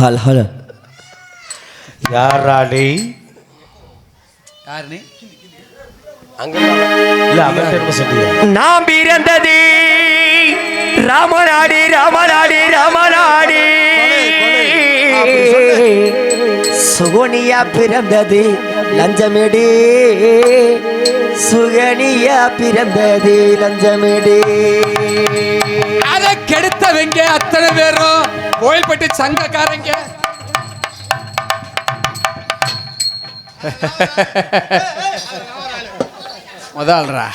Hello hello. யாராடி? யாரு நீ அவன் என்ன சொல்றியா நாம் பிறந்தது ராமநாடி ராமநாடி ராமநாடி. சுகனியா பிறந்தது லஞ்சமேடு. சுகனியா பிறந்தது லஞ்சமேடு. அதை கெடுத்தவங்க அத்தனை பேரும். கோயில்பட்டி சங்கக்காரங்க. முதல்ரா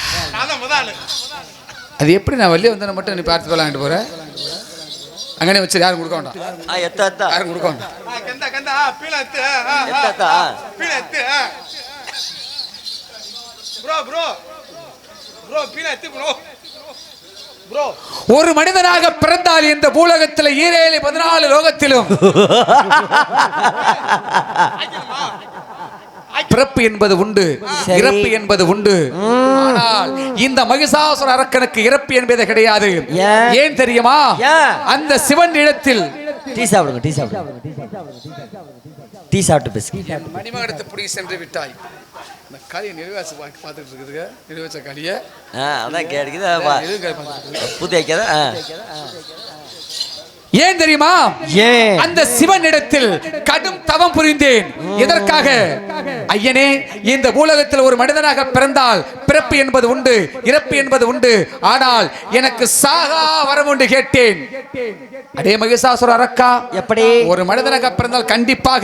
அது எப்படி நான் வெளியே வந்தேன் மட்டும் நீ பார்த்து விளாண்டு போகிறேன் அங்கே வச்சு யாரும் கொடுக்க வேண்டாம். யாரும் கொடுக்க வேண்டாம். Bro bro. ப்ரோ பீனா எத்து ப்ரோ. ஒரு மனிதனாக பிறந்தால் இந்த பூலகத்தில் ஈரேழு பதினாலு லோகத்திலும். பிறப்பு என்பது உண்டு. இறப்பு என்பது உண்டு. ஆனால் இந்த மகிஷாசுர அரக்கனுக்கு இறப்பு என்பது கிடையாது. ஏன்? தெரியுமா? அந்த சிவன் இடத்தில் டீ சாப்பிடுங்க டீ சாப்பிடுங்க. டீ சாப்பிட்டு பேசுங்க. மணிமகடத்தை புடி சென்று விட்டாய். இந்த களியை நிறைவேற்ற பார்த்துட்டு இருக்குதுங்க நிறைவேற்ற களியை ஆ அதான் கேட்குது புத்தி வைக்காத ஆ. ஏன் தெரியுமா? அந்த சிவனிடத்தில் கடும் தவம் புரிந்தேன். எதற்காக? ஐயனே இந்த பூலகத்தில் ஒரு மனிதனாக பிறந்தால் பிறப்பு என்பது உண்டு இறப்பு என்பது உண்டு. ஆனால் எனக்கு சாகா வரம் உண்டு கேட்டேன். அடே மகிஷாசுர அரக்கா எப்படி? ஒரு மனிதனாக பிறந்தால் கண்டிப்பாக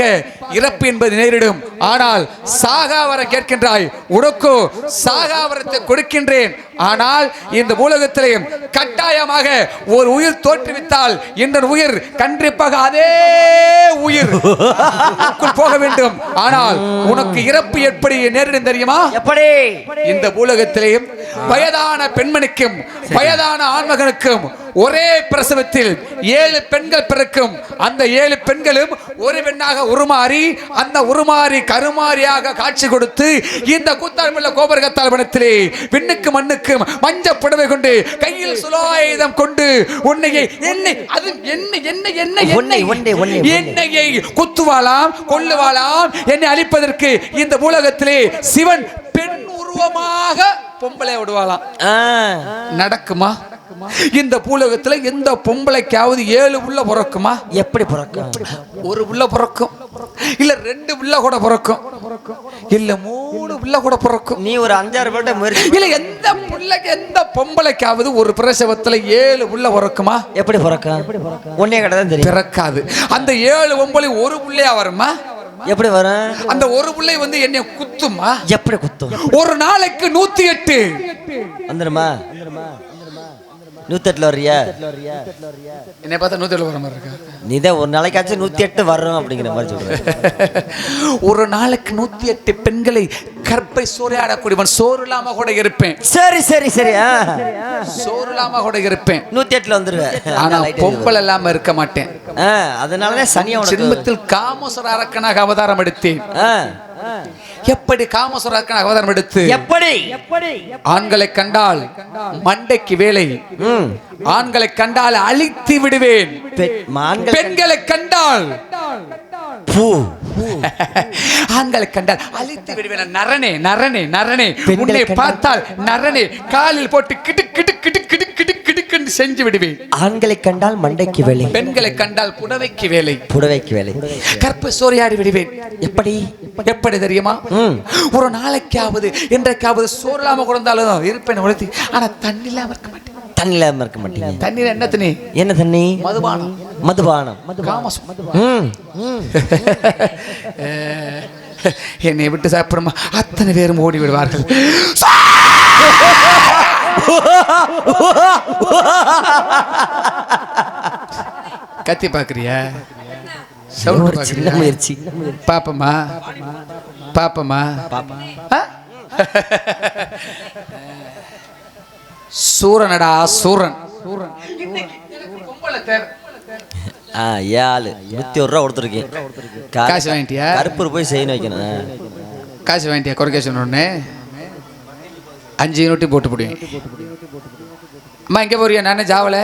இறப்பு என்பது நேரிடும். ஆனால் சாகா வரம் கேட்கின்றாய் உனக்கோ சாகா வரத்தை கொடுக்கின்றேன். ஆனால் இந்த பூலகத்திலே கட்டாயமாக ஒரு உயிர் தோற்றுவித்தால் இந்த உயிர் கண்டிப்பாக அதே உயிர். போக வேண்டும். ஆனால் உனக்கு இறப்பு எப்படி நேரிடும் தெரியுமா? எப்படி? இந்த பூலகத்திலேயும் வயதான பெண்மணிக்கும் வயதான ஆண்மகனுக்கும் ஒரே பிரசவத்தில் ஏழு பெண்கள் பிறக்கும். அந்த ஏழு பெண்களும் ஒரு பெண்ணாக உருமாறி அந்த உருமாறி கருமாறியாக காட்சி கொடுத்து இந்த கூத்தாழ்முள்ள கோபரகத்தால் வனத்திலே விண்ணுக்கு மண்ணுக்கும் மஞ்ச புடவை கொண்டு கையில் சுலாயுதம் கொண்டு உன்னையை என்னை அது என்ன என்ன என்ன உன்னை, உன்னை, உன்னை, குத்துவாளாம் கொல்லுவாளாம் என்னை அழிப்பதற்கு இந்த பூலகத்திலே சிவன் பெண் உருவமாக பொம்பளை விடுவாளாம். ஆ. இந்த பூலகத்துல எந்த பொம்பளைக்காவது ஏழு உள்ள பிறக்குமா? எப்படி பிறக்கும்? ஒரு உள்ள பிறக்கும். இல்ல ரெண்டு உள்ள கூட பிறக்கும். இல்ல மூணு உள்ள கூட பிறக்கும். நீ ஒரு அஞ்சாறு பேர்ட்ட முயற்சி இல்ல எந்த பிள்ளைக்கு எந்த பொம்பளைக்காவது ஒரு பிரசவத்துல ஏழு உள்ள பிறக்குமா? எப்படி பிறக்கும்? ஒன்னே கடை தான் தெரியும். பிறக்காது. அந்த ஏழு பொம்பளை ஒரு புள்ளையா வருமா? எப்படி வரும்? அந்த ஒரு புள்ளை வந்து என்னை குத்துமா? எப்படி குத்தும்? ஒரு நாளைக்கு நூத்தி எட்டு. வந்துடுமா? நூத்தெட்டுல வர்றியா? என்னை பார்த்தா நூத்தி எட்டு வர மாதிரி இருக்கா? நீ தான் ஒரு நாளைக்காச்சும் நூத்தி எட்டு வர்றோம் அப்படிங்கிற மாதிரி சொல்ற. ஒரு நாளைக்கு நூத்தி எட்டு பெண்களை கற்பை சூறையாடக்கூடியவன் சோறு இல்லாம கூட இருப்பேன். சரி சரி சரி. சோறு இல்லாம கூட இருப்பேன். நூத்தி எட்டுல வந்துருவேன் ஆனா. பொம்பளை இல்லாம இருக்க மாட்டேன். அதனாலதான் சனியா உனக்கு ஜென்மத்தில் காமசுர அரக்கனாக அவதாரம் எடுத்தேன். எப்படி காமசுர அரக்கனாக அவதாரம் எடுத்து எப்படி? ஆண்களை கண்டால் மண்டைக்கு வேலை. ம். ஆண்களை கண்டால் அழித்து விடுவேன். பெண்களை கண்டால் பூ. ஆண்களை கண்டால் அழித்து விடுவேன். நரனே நரனே நரனே. உன்னை? பார்த்தால் நரனே. காலில் போட்டு கிடு கிடு கிடு கிடு கிடு கிடுக்கென்று செஞ்சு விடுவேன். ஆண்களை கண்டால் மண்டைக்கு வேலை. பெண்களை கண்டால் புடவைக்கு வேலை. புடவைக்கு வேலை. கற்பு சோறையாடி விடுவேன். எப்படி? எப்படி தெரியுமா. ஒரு நாளைக்காவது என்றைக்காவது சோறு கொடுத்தாலும் இருப்பேன் உழைத்தி ஆனா தண்ணி இல்லாம இருக்க மாட்டேன். தண்ணி இல்லாம இருக்க மாட்டீங்க. தண்ணீர் என்ன தண்ணி? என்ன தண்ணி? மதுபானம். மதுபானம். காமசம் ம், ம். என்னை விட்டு சாப்பிடுமா? அத்தனை பேரும் ஓடி விடுவார்கள். கத்தி பாக்குறியா சவுண்ட் பாக்குறியா முயற்சி பாப்பமா பாப்பமா? சூரனடா சூரன். ஆ ஏழு. நூத்தி ஒரு ரூபா கொடுத்துருக்கேன். காசு வாங்கிட்டியா? கருப்பூர் போய் செய்யணும் வைக்கணும். காசு வாங்கிட்டியா? கொரகேஷன் ஒன்று அஞ்சு யூனிட்டி போட்டு போடுவேன் அம்மா எங்கே போறியா? நானே ஜாவல.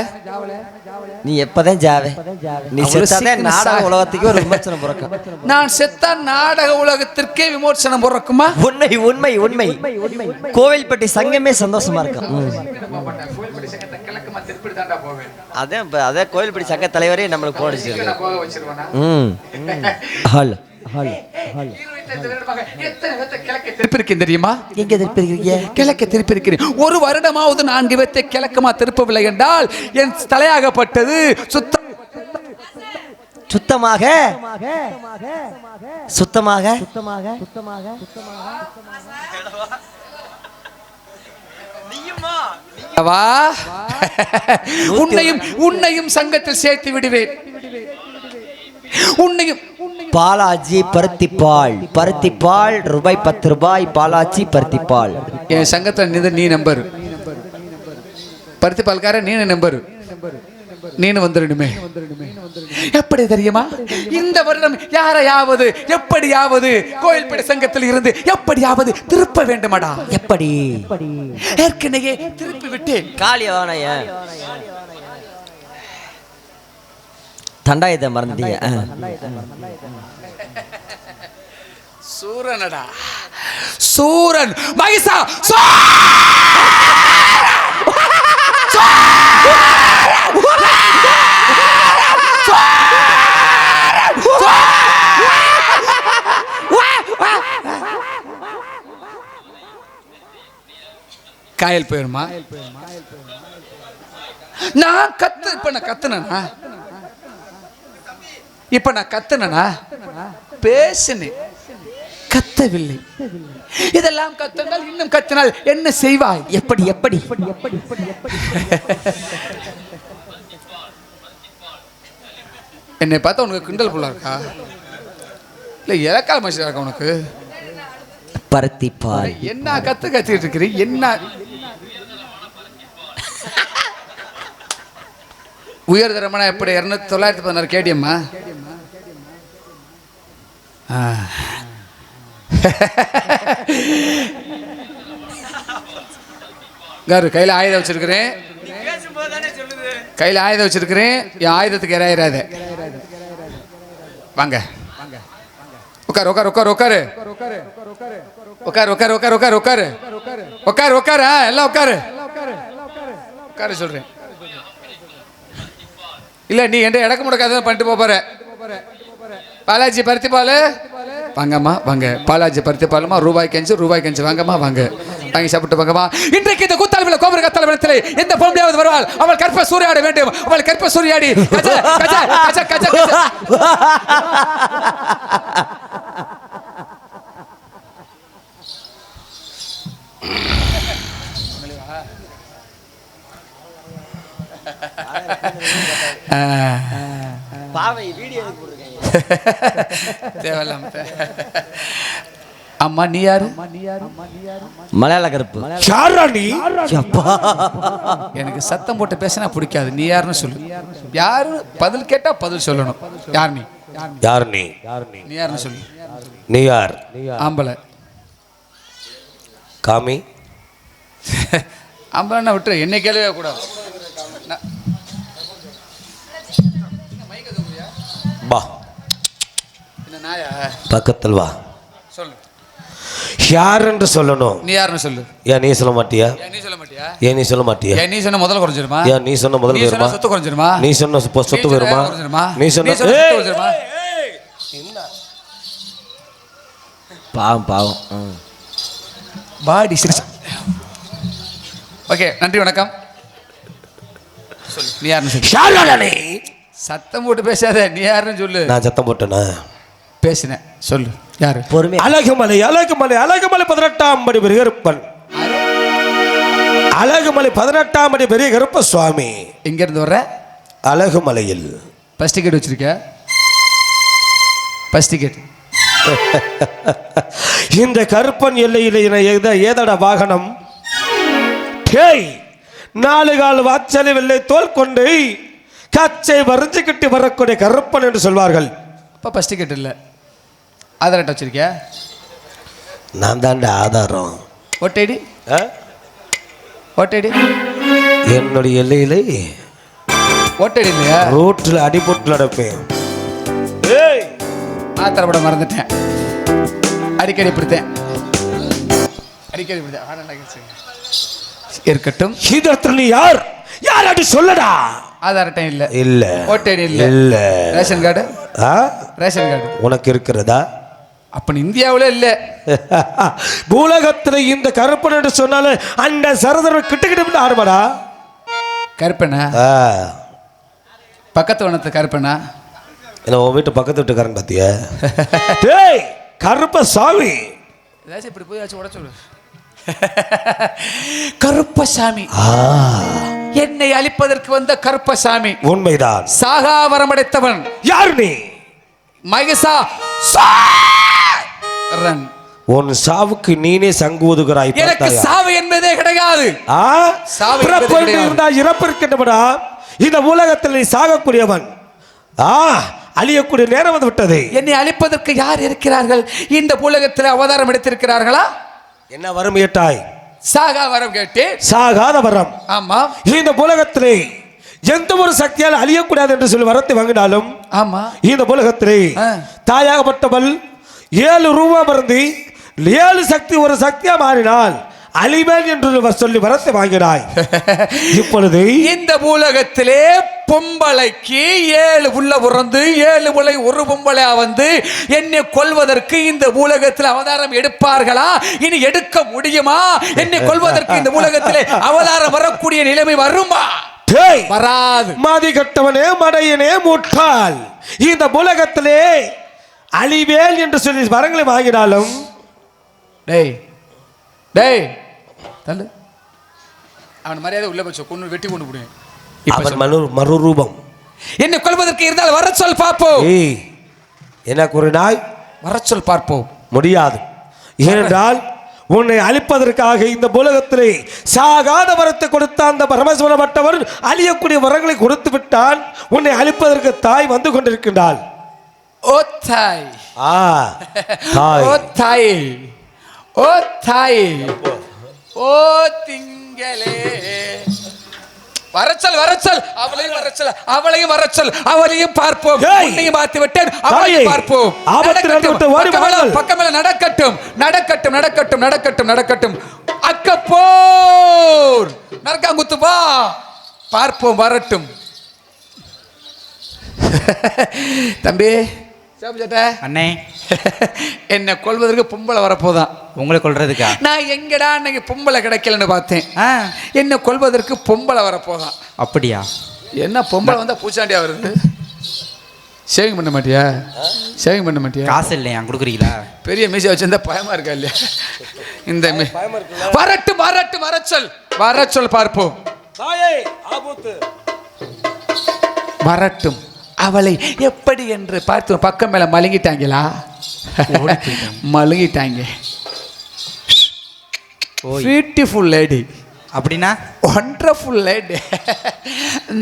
நீ எப்பதான் ஜாவே? நீ அவ்வளவு செத்தாதே சீக்கிரம் நாடக. உலகத்துக்கு ஒரு விமர்சனம் பிறக்கும். நான் செத்தா நாடக உலகத்திற்கே விமோசனம் பிறக்குமா? உண்மை உண்மை உண்மை. கோவில்பட்டி சங்கமே சந்தோஷமா இருக்கும் ம். அதான் அதே கோவில்பட்டி சங்க தலைவரே நம்மளுக்கு போடிச்சிருக்கு ம். தெரியுமா? எங்க திருப்பிருக்கீங்க? கிழக்க திருப்பிருக்கிறேன். ஒரு வருடமாவது நான்கு பேர்த்தை கிழக்கமா திருப்பவில்லை என்றால் என் தலையாகப்பட்டது சுத்த சுத்தமாக? சுத்தமாக? சுத்தமாக வா. உன்னையும் உன்னையும் சங்கத்தில் சேர்த்து விடுவேன். உன்னையும் பாலாஜி பருத்திப்பால். பருத்திப்பால் ரூபாய் பத்து ரூபாய் பாலாஜி பருத்திப்பால். என் சங்கத்தில் நின்று நீ நம்பர். பருத்தி பால்கார நீ நம்பர். நீனு வந்துடணுமே எப்படி தெரியுமா? இந்த வருடம் யாரையாவது எப்படியாவது கோயில்பேட்டை சங்கத்தில் இருந்து எப்படியாவது திருப்ப வேண்டுமாடா? எப்படி? ஏற்கனவே திருப்பி விட்டேன் காளியவானைய தண்டாயத்தை மறந்துட்டீங்க. சூரனடா. சூரன் மகிஷா காயல் போயிருமா? நான் கத்து இப்ப நான் கத்துனேனா? இப்ப நான் கத்துனேனா? பேசினேன். கத்தவில்லை. இதெல்லாம் கத்தினால் இன்னும் கத்தினால் என்ன செய்வாய்? எப்படி எப்படி? என்னை பார்த்தா உனக்கு கிண்டல் புள்ள இருக்கா? இல்ல இலக்கால மனுஷன் இருக்கா உனக்கு? பருத்திப்பால் என்ன கத்து கத்திட்டு இருக்கிறீ? என்ன? உயர்தரமான எப்படி? இரநூத்தி தொள்ளாயிரத்தி பதினாறு கேடியம்மா காரு கையில் ஆயுதம் வச்சிருக்கிறேன். கையில் ஆயுதம் வச்சிருக்கிறேன். என் ஆயுதத்துக்கு இராயிராத வாங்க. உட்கார் உட்கார் உட்கார் உட்காரு. உட்கார் உட்கார் உட்கார் உட்கார் உட்காரு. உட்கார் உட்கார் எல்லாம் உட்காரு. உட்காரு சொல்கிறேன் இல்லை நீ என்ன இடக்க முடக்காத பண்ணிட்டு போற. பாலாஜி பருத்தி பால் வாங்கம்மா வாங்க. பாலாஜி பருத்தி பாலுமா ரூபாய் கஞ்சி ரூபாய் கஞ்சி. வாங்கம்மா வாங்க. வாங்கி சாப்பிட்டு வாங்கம்மா. இன்றைக்கு இந்த கூத்தாளவில் கோபுர கத்தாளத்தில் எந்த பொம்பளையாவது வருவாள்? அவள் கற்ப சூறையாட வேண்டும். அவள் கற்ப சூறையாடி. கஜ கஜ கஜ கஜ கஜ. ஆ. பாவை வீடியோ தேவையில்லாம தே- அம்மா நீ யாரு மலையாள கருப்பு. யாரா நீ? அப்பா எனக்கு சத்தம் போட்டு பேசினா பிடிக்காது. நீ யாருன்னு சொல்லு. யாரு? பதில் கேட்டா பதில் சொல்லணும். யார் நீ? யார் நீ? நீ யாருன்னு சொல்லு. நீ யார்? ஆம்பளை. காமி? ஆம்பளைன்னா விட்டுரு. என்னை கேள்வியே கூடாது நாயா பக்கத்தில் வா. சொல்லு. யார் என்று சொல்லணும்? நீ யாருன்னு சொல்லு. ஏன் நீ சொல்ல மாட்டியா? நீ சொல்ல மாட்டியா? ஏன் நீ சொல்ல மாட்டியா? ஏன் நீ சொன்ன முதல்ல குறைஞ்சிருமா? ஏன் நீ சொன்ன முதல் நீ சொன்ன பேருமா சொத்து குறைஞ்சிருமா? நீ சொன்ன சொத்து குறைஞ்சிருமா? நீ சொன்ன! சொத்து குறைஞ்சிருமா? பாவம் பாவம். பாடி சிரிச்சு. ஓகே நன்றி வணக்கம். சொல்லு நீ யாருன்னு சொல்லு. சத்தம் போட்டு பேசாத நீ யாருன்னு சொல்லு. நான் சத்தம் போட்டேனா? பேசினேன். சொல்லு. யாரு? பொறுமை அழகுமலை அழகுமலை அழகுமலை பதினெட்டாம் படி பெரிய கருப்பன். அழகுமலை பதினெட்டாம் படி பெரிய கருப்ப சுவாமி. எங்க இருந்து வர்ற? அழகுமலையில். பஸ் டிக்கெட் வச்சிருக்க பஸ் டிக்கெட் இந்த கருப்பன் எல்லையில் என ஏத ஏதட வாகனம். டேய் நாலு கால் வாச்சலை வெள்ளை தோல் கொண்டு கச்சை வரைஞ்சுக்கிட்டு வரக்கூடிய கருப்பன் என்று சொல்வார்கள். அப்போ பஸ் டிக்கெட் இல்லை. ஆதார் அட்டை வச்சிருக்கியா? நான் தாண்ட ஆதாரம். ஓட்டேடி ஆ? ஓட்டேடி என்னுடைய எல்லையிலே ஓட்டடி இல்லையா? ரோட்டில் அடிபட்டு நடப்பேன் ஏய்! மாத்திரை போட மறந்துட்டேன். அடிக்கடி பிடித்தேன் அடிக்கடி பிடித்தேன். இருக்கட்டும். இந்த இடத்துல நீ யார்? யார் அடி சொல்லடா? ஆதார் அட்டை இல்ல. இல்ல. ஓட்டடி இல்ல. இல்ல. ரேஷன் கார்டு ஆ? ரேஷன் கார்டு உனக்கு இருக்கிறதா? அப்ப இந்தியாவுல இல்ல. பூலகத்துல இந்த கருப்பன் என்று சொன்னாலே அந்த சரதர கிட்ட கிட்ட ஆடுமாடா கருப்பண்ணா ஆ. பக்கத்து வனத்து கருப்பண்ணா என்ன உன் வீட்டு பக்கத்து வீட்டுக்காரன் பாத்தியா? டேய் கருப்ப சாமி. ஏதாச்சும் இப்படி போய் உட சொல்லு கருப்பசாமி ஆ, என்னை அழிப்பதற்கு வந்த கருப்பசாமி உண்மைதான். சாகா வரமடைத்தவன். யார் நீ? மகசா ரன் உன் சாவுக்கு நீனே சங்கு ஊதுகிறாய் எனக்கு? சாவு என்பதே கிடையாது. ஆ? சாவு என்பது பிறப்பு என்று கிடையாது. இருந்தால் இறப்பு இருக்கின்றவனா? இந்த உலகத்தில் நீ சாகக்கூடியவன். ஆ அழியக்கூடிய நேரம் வந்து விட்டது. என்னை அழிப்பதற்கு யார் இருக்கிறார்கள்? இந்த உலகத்தில் அவதாரம் எடுத்திருக்கிறார்களா? என்ன வரம் ஏட்டாய் சாகா வரம் கேட்டு சாகாத வரம். ஆமா. இந்த உலகத்திலே எந்த ஒரு சக்தியால் அழியக்கூடாது என்று சொல்லி வரத்தை வாங்கினாலும் ஆமா. இந்த உலகத்திலே. தாயாகப்பட்டவள் ஏழு ரூபா மருந்து ஏழு சக்தி ஒரு சக்தியா மாறினால் அழிவேன் என்று சொல்லி வரத்தை வாங்கினாய். இப்பொழுது இந்த பூலகத்திலே பொம்பளைக்கு ஏழு உள்ள உறந்து ஏழு உலை ஒரு பொம்பளையா வந்து என்னை கொல்வதற்கு இந்த பூலகத்தில் அவதாரம் எடுப்பார்களா? இனி எடுக்க முடியுமா? என்னை கொல்வதற்கு இந்த பூலகத்திலே அவதாரம் வரக்கூடிய நிலைமை வருமா? வராது. மதி கட்டவனே மடையனே முட்டாள். இந்த உலகத்திலே அழிவேல் என்று சொல்லி வரங்களை வாங்கினாலும் டேய் டேய் தள்ளு. அவன் மரியாதை உள்ள வச்சு கொண்டு வெட்டி கொண்டு போடுவேன். இப்ப அவன். மனு மறுரூபம். என்னை கொல்வதற்கு இருந்தால் வர சொல் பார்ப்போம். ஏய் என்ன கூறினாய் வர சொல் பார்ப்போம். முடியாது. ஏனென்றால் உன்னை அழிப்பதற்காக இந்த உலகத்திலே சாகாத வரத்தை கொடுத்த அந்த பரமசிவனப்பட்டவர் அழியக்கூடிய வரங்களை கொடுத்து விட்டான். உன்னை அழிப்பதற்கு தாய் வந்து கொண்டிருக்கின்றாள். ஓ தாய் ஆ தாய் ஓ திங்களே வரச்சல் வரச்சல் அவளையும் வரச்சல் அவளையும் வரச்சல் அவளையும் பார்ப்போம்! உன்னையும் பார்த்து விட்டேன்! அவளையும் பார்ப்போம் பக்கமேல- நடக்கட்டும் நடக்கட்டும் நடக்கட்டும் நடக்கட்டும் நடக்கட்டும் அக்கப்போர் நரக்காங்குத்து வா பார்ப்போம் வரட்டும் தம்பி சாப்பிட்டு சட்டை அண்ணே. என்னை கொல்வதற்கு பொம்பளை வரப்போதான் உங்களை கொல்றதுக்கா? நான் எங்கடா அன்னைக்கு பொம்பளை கிடைக்கலன்னு பார்த்தேன். ஆ. என்னை கொல்வதற்கு பொம்பளை வரப்போதான் அப்படியா? என்ன பொம்பளை வந்தா பூச்சாண்டியா வருது? சேவிங் பண்ண மாட்டியா? சேவிங் பண்ண மாட்டியா? காசு இல்லையா? கொடுக்குறீங்களா? பெரிய மீசை வச்சிருந்தா பயமா இருக்கா இல்லையா? இந்த வரட்டும் வரட்டும் வரச்சொல். வரச்சொல் பார்ப்போம். வரட்டும். அவளை எப்படி என்று பார்த்து பக்கம் மேல மழுங்கிட்டாங்களா? மழுங்கிட்டாங்க. பியூட்டிஃபுல் லேடி அப்படின்னா? ஒண்டர்ஃபுல் லேடி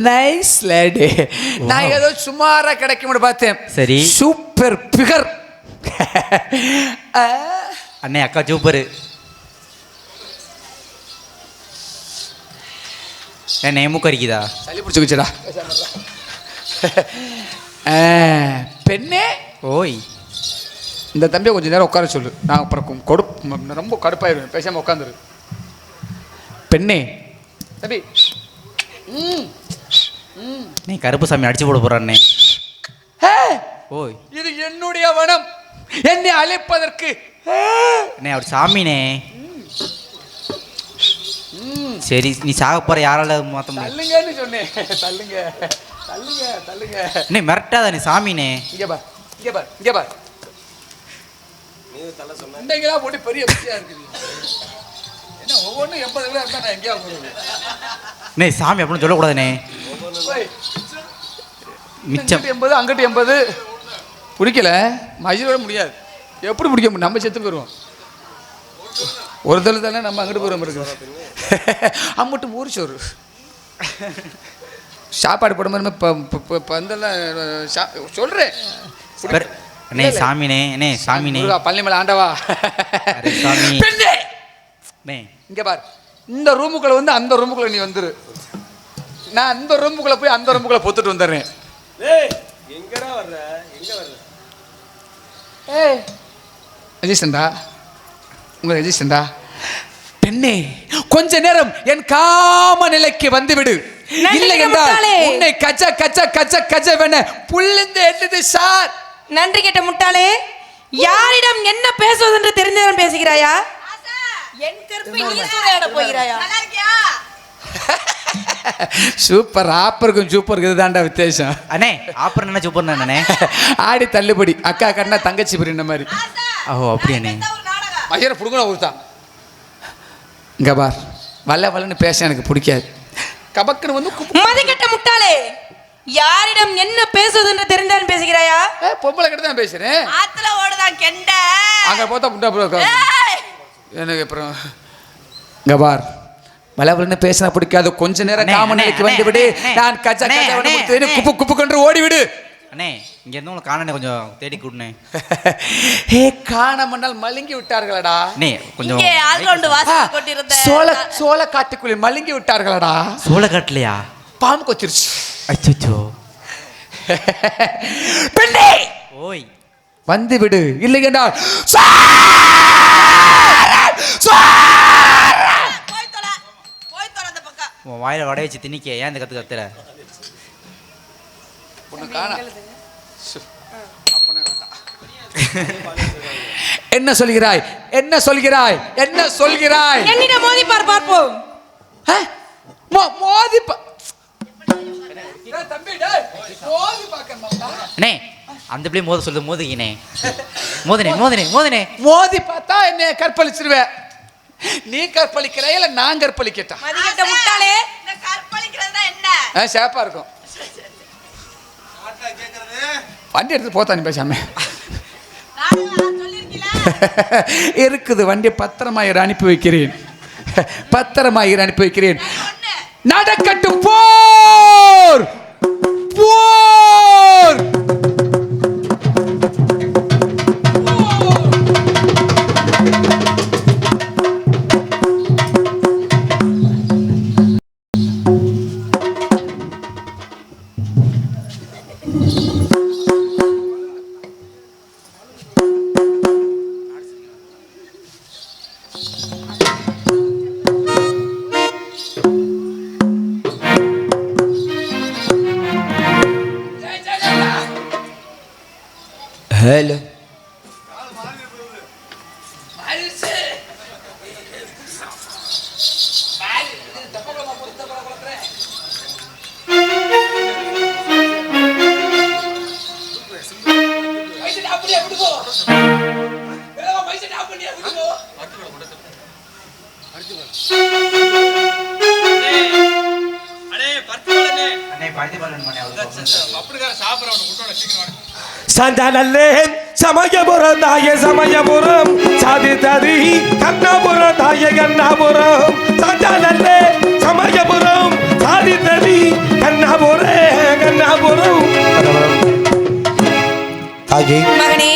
நைஸ் லேடி நான் ஏதோ சுமாரா கிடைக்கும்னு பார்த்தேன். சரி. சூப்பர் பிகர் அண்ணே அக்கா சூப்பரு என்ன மூக்கு அரிக்குதா? சளி பிடிச்சிக்கிச்சடா. பெண்ணே? ஓய். இந்த தம்பியை கொஞ்சம் நேரம் உட்கார சொல்லு. நான் அப்புறம் கொ- கொடுப் ரொம்ப கடுப்பாயிருவேன். பேசாம உட்காந்துரு. பெண்ணே. தம்பி. நீ கருப்பு சாமி அடிச்சு போட போறானே. ஹே, ஓய். இது என்னுடைய வனம். என்னை அழைப்பதற்கு. அண்ணே அவர் சாமினே. சரி நீ சாக போற யாரால மாத்த முடியும்? தள்ளுங்கன்னு சொன்னேன். தள்ளுங்க. தள்ளுங்க தள்ளுங்க. அண்ணே மிரட்டாத நீ சாமினே. இங்க பார் இங்க பார் இங்க பார். இன்றைக்கெல்லாம் போட்டு பெரிய விஷயம் இருக்குது. என்ன ஒவ்வொன்றும் எண்பது கிலோ இருந்தா நான் எங்கேயா போறது? அண்ணே சாமி அப்படின்னு சொல்லக்கூடாதுண்ணே. மிச்சம். எண்பது அங்கிட்டு எண்பது. பிடிக்கல. மஜிலோட முடியாது. எப்படி பிடிக்க முடியும்? நம்ம செத்து போயிடுவோம் ஒரு தலை தானே நம்ம அங்கிட்டு போகிறோம் இருக்கு. அம்மட்டு ஊர் சோறு. சாப்பாடு போடும்போது இப்போ இப்போ பந்தெல்லாம் சா- சொல்றேன். பெர்- அண்ணே சாமினே அண்ணே சாமினே. பழனிமலை ஆண்டவா. அரே சாமி. அண்ணே. இங்க பார். இந்த ரூமுக்குள்ள வந்து அந்த ரூமுக்குள்ள நீ வந்துரு. நான் அந்த ரூமுக்குள்ள போய் அந்த ரூமுக்குள்ள பொத்துட்டு வந்துடுறேன். ஏய் எங்கடா வர்ற? எங்க வர்ற? ஏய் ரெஜிஸ்டண்டா? உங்க ரெஜிஸ்டண்டா? பெண்ணே கொஞ்ச நேரம் என் காம நிலைக்கு வந்துவிடு இல்லை என்றால். உன்னை கச்ச கச்ச கச்ச கச்சவென புள்ளிந்து எட்டுது சார்? நன்றி கேட்ட முட்டாளே யாரிடம் என்ன பேசுவதென்று தெரிந்தவன் பேசுகிறாயா? என் கற்பை நீ சூறையாட போகிறாயா? சூப்பர் ஆப்பருக்கும் சூப்பருக்கு இதுதான்டா வித்தியாசம். அண்ணே ஆப்பர் என்ன சூப்பர் அண்ணே? ஆடி தள்ளுபடி அக்கா கண்ணா தங்கச்சி பிரிந்த மாதிரி. ஓ அப்படியாண்ணே. மயிரை புடுங்கணும் ஒருத்தான் இங்க பார். வல்ல வல்லன்னு பேச எனக்கு பிடிக்காது. கபக்குன்னு வந்து மதிக்கெட்ட முட்டாளே யாரிடம் என்ன பேசுவதென்று தெரிந்தவன் பேசுகிறாயா? பொம்பளை கிட்ட தான் பேசுறேன். ஆத்துல ஓடுதான் கெண்ட. அங்க போத்தா முட்டா ப்ரோ எனக்கு அப்புறம் இங்க பார். வளவலன்னு பேசினா பிடிக்காது. கொஞ்ச நேரம் அண்ணே, காம அண்ணே, நிலைக்கு வந்து விடு. நான் கொடுத்து அண்ணே. குப்பு குப்பு கொண்டு ஓடி விடு அண்ணே இங்க இருந்து உங்களுக்கு காணனே கொஞ்சம் தேடி கூடனே ஏ காணமண்ணால் மழுங்கி விட்டார்களடா. அண்ணே கொஞ்சம் இங்கே வாசல் சோள சோள காட்டுக்குள்ளே மழுங்கி விட்டார்களடா. சோள காட்டலையா பாம்பு கொத்திருச்சு. அச்சோ பெண்ணே! ஓய். வந்து விடு. இல்லை என்றால் போய் தொலை போய் தொலை அந்த பக்கம். உன் வாயில வடை வச்சு திணிக்க ஏன் இந்த கத்து கத்துற என்ன சொல்கிறாய்? என்ன சொல்கிறாய்? என்ன சொல்கிறாய்? என்னிடம் மோதி பார் பார்ப்போம் மோதி பா- டேய் தம்பி, டேய், மோதி பார்க்கணுமாடா? அண்ணே அந்த பிள்ளை மோத சொல்லுது மோதுகினே மோதனே மோதனே மோதனே. மோதி பார்த்தா என்னை கற்பழிச்சிருவேன் நீ கற்பழிக்கிற இல்ல நான் கற்பழிக்கட்டா? முட்டாளே. இந்த கற்பழிக்கிறது என்ன? சேப்பா இருக்கும். வண்டி எடுத்து போத்தா நீ பேசாம இருக்குது வண்டி பத்திரமா இரு அனுப்பி வைக்கிறேன். பத்திரமா இரு அனுப்பி வைக்கிறேன். நடக்கட்டும் போர்! போர்! ஹலோ சந்தானல்லே சமயபுரம் தாய சமயபுரம் சாதி சாதித்ததி கண்ணாபுரம் தாய கண்ணாபுரம் சந்தானல்லே சமயபுரம் சாதி சாதித்ததி கண்ணாபுரே கண்ணாபுரம் தாயே மகனே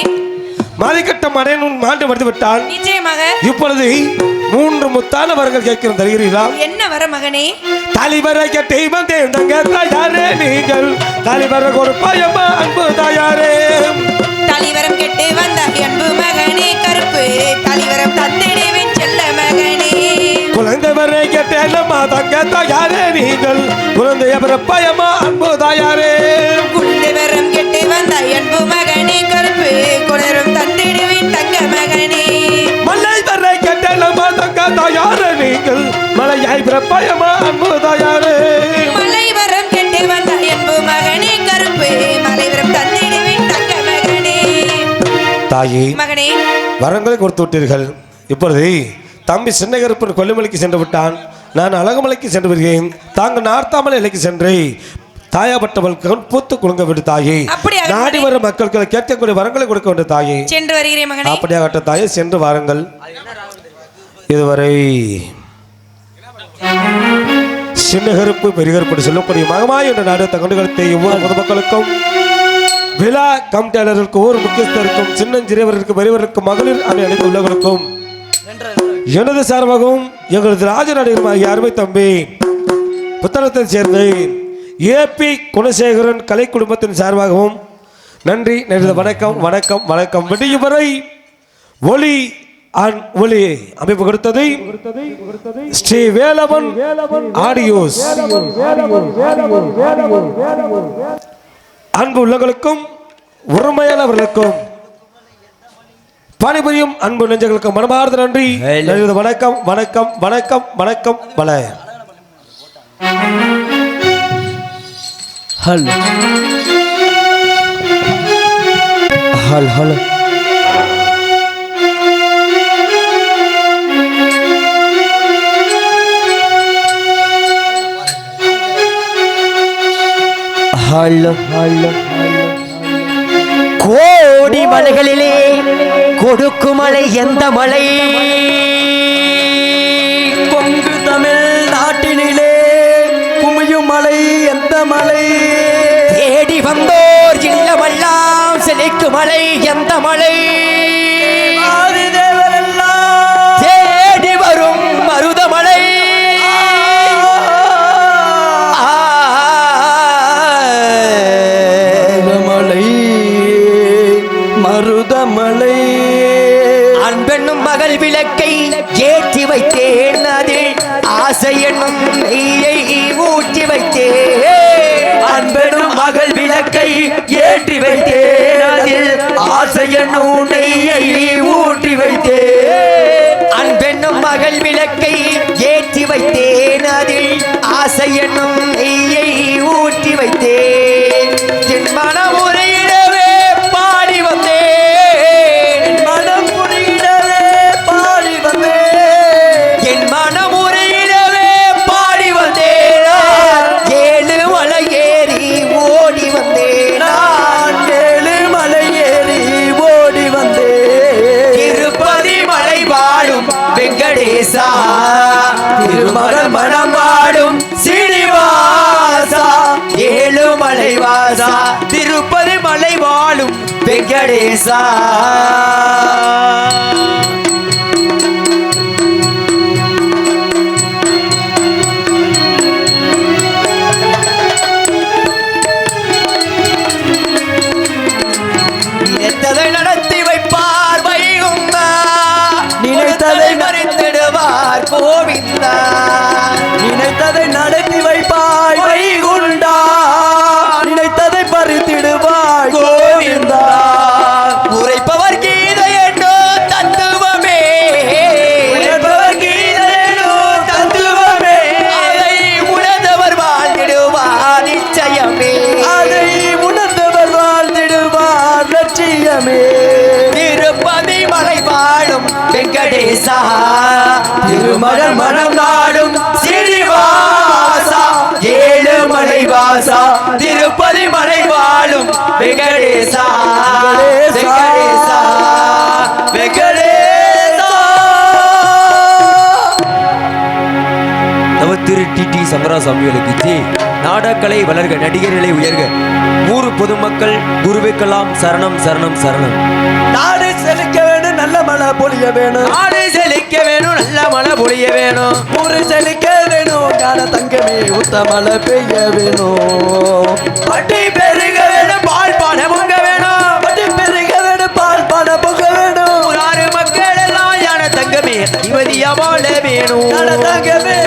மாலிக்கட்ட மனையனும் மாண்டு வந்து விட்டான் நிச்சயமாக. இப்பொழுது மூன்று முத்தான வரங்கள் கேட்கிறோம் தருகிறீர்களா? என்ன வர மகனே? தலைவரை கட்டி வந்தேன் தங்க தாயாரே நீங்கள். தலைவரை பயமா அன்பு தாயாரே. தலைவரம் கெட்டு வந்த அன்பு மகனே கருப்பு. தலைவரம் தந்திடுவேன் செல்ல மகனே. குழந்தைவரை கேட்டேனம்மா தங்க தாயாரே நீங்கள். குழந்தையவர பயமா அன்பு தாயாரே. குழந்தைவரம் கெட்டு வந்த அன்பு மகனே கருப்பு குளரும் தந்திடுவேன் தங்க மகனே. மலை வரை கேட்டேனம்மா தங்க தாயாரே நீங்கள் மலையாய் பயமா அன்பு தாயாரே. மலைவரம் கெட்டு வந்த அன்பு மகனே கருப்பு மலைவரம் தந்திடுவேன் தங்க மகனே. தாயே மகனே. வரங்களை கொடுத்து விட்டீர்கள் இப்பொழுது தம்பி சின்னகருப்பன் கொல்லிமலைக்கு சென்று விட்டான். நான் அழகுமலைக்கு சென்று வருகிறேன். தாங்கள் நார்த்தாமலை இலைக்கு சென்று தாயாப்பட்டவள் பூத்து குலுங்க விடு தாயே? நாடி வரும் மக்களுக்கு கேட்கக்கூடிய வரங்களை கொடுக்க வேண்டும் தாயே. சென்று வருகிறேன் மகனே. அப்படியாகட்ட தாயே சென்று வாருங்கள். இதுவரை சின்னகருப்பு பெரியகருப்பு சொல்லக்கூடிய மகமாய் என்ற நாடு தகண்டுகளுக்கு ஒவ்வொரு பொதுமக்களுக்கும் விழா கமிட்டியாளர்களுக்கு ஒவ்வொரு முக்கியஸ்தருக்கும் சின்னஞ்சிறியவர்களுக்கு பெரியவர்களுக்கும் மகளிர் அணி அனைத்து உள்ளவர்களுக்கும் எனது சார்பாகவும் எங்களது ராஜநாடு ஆகிய அருமை தம்பி புத்தகத்தைச் சேர்ந்த ஏபி குணசேகரன் கலை குடும்பத்தின் சார்பாகவும் நன்றி நன்றி வணக்கம் வணக்கம் வணக்கம். விடியும் வரை ஒளி அண்ட் ஒளி அமைப்பு கொடுத்தது ஸ்ரீ வேலவன் ஆடியோஸ். அன்பு உள்ளங்களுக்கும் உரிமையாளர்களுக்கும் பணிபுரியும் அன்பு நெஞ்சங்களுக்கு மனமார்ந்த நன்றி. வணக்கம் வணக்கம் வணக்கம் வணக்கம் வள. Hello hello hello hello hello கோடி மலைகளிலே கொடுக்கு மலை எந்த மலை? வந்தோர் இல்லமெல்லாம் செழிக்கு மலை எந்த மலை தேடி வரும் மருதமலை மலை மருதமலை அன்பென்னும் மகள் விளக்கை ஏற்றி வைத்தேன் அதில் ஆசை என்னும் நெய்யை ஊற்றி வைத்தேன் அன்பென்னும் மகள் விளக்கை ஏற்றி வைத்தேன் அதில் ஆசை என்னும் நெய்யை வெங்கடேசா திருமகள் மனம் நாடும் சீனிவாசா ஏழு மலை வாசா திருப்பதி மலை வாழும் வெங்கடேசா டி டி சங்கராசாமிகளுக்கு ஜி நாடகக்கலை வளர்க நடிகர்களை உயர்க. ஊர் பொதுமக்கள் குருவுக்கெல்லாம் சரணம் சரணம் சரணம். நாடு செழிக்க வேணும் நல்ல மழை பொழிய வேணும். நாடு அடிக்க வேணும் நல்ல மழை பொழிய வேணும். ஊரு செழிக்க வேணும் கால தங்கமே உத்த மழை பெய்ய வேணும். பட்டி பெருக வேணும் பால் பாட பொங்க வேணும். பட்டி பெருக வேணும் பால் பாட பொங்க வேணும். ஆறு மக்கள் எல்லாம் யான தங்கமே நிம்மதியா வாழ வேணும். ஞான தங்கமே.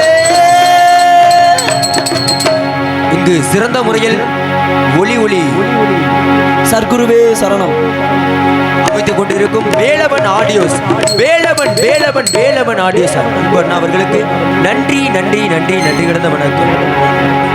இங்கு சிறந்த முறையில் ஒளி ஒளி. சர்க்குருவே சரணம். அமைத்துக் கொண்டிருக்கும் வேலவன் ஆடியோஸ். வேலவன் வேலவன் வேலவன் ஆடியோஸ். அவர்களுக்கு நன்றி நன்றி நன்றி நன்றி கிடந்த வணக்கம்.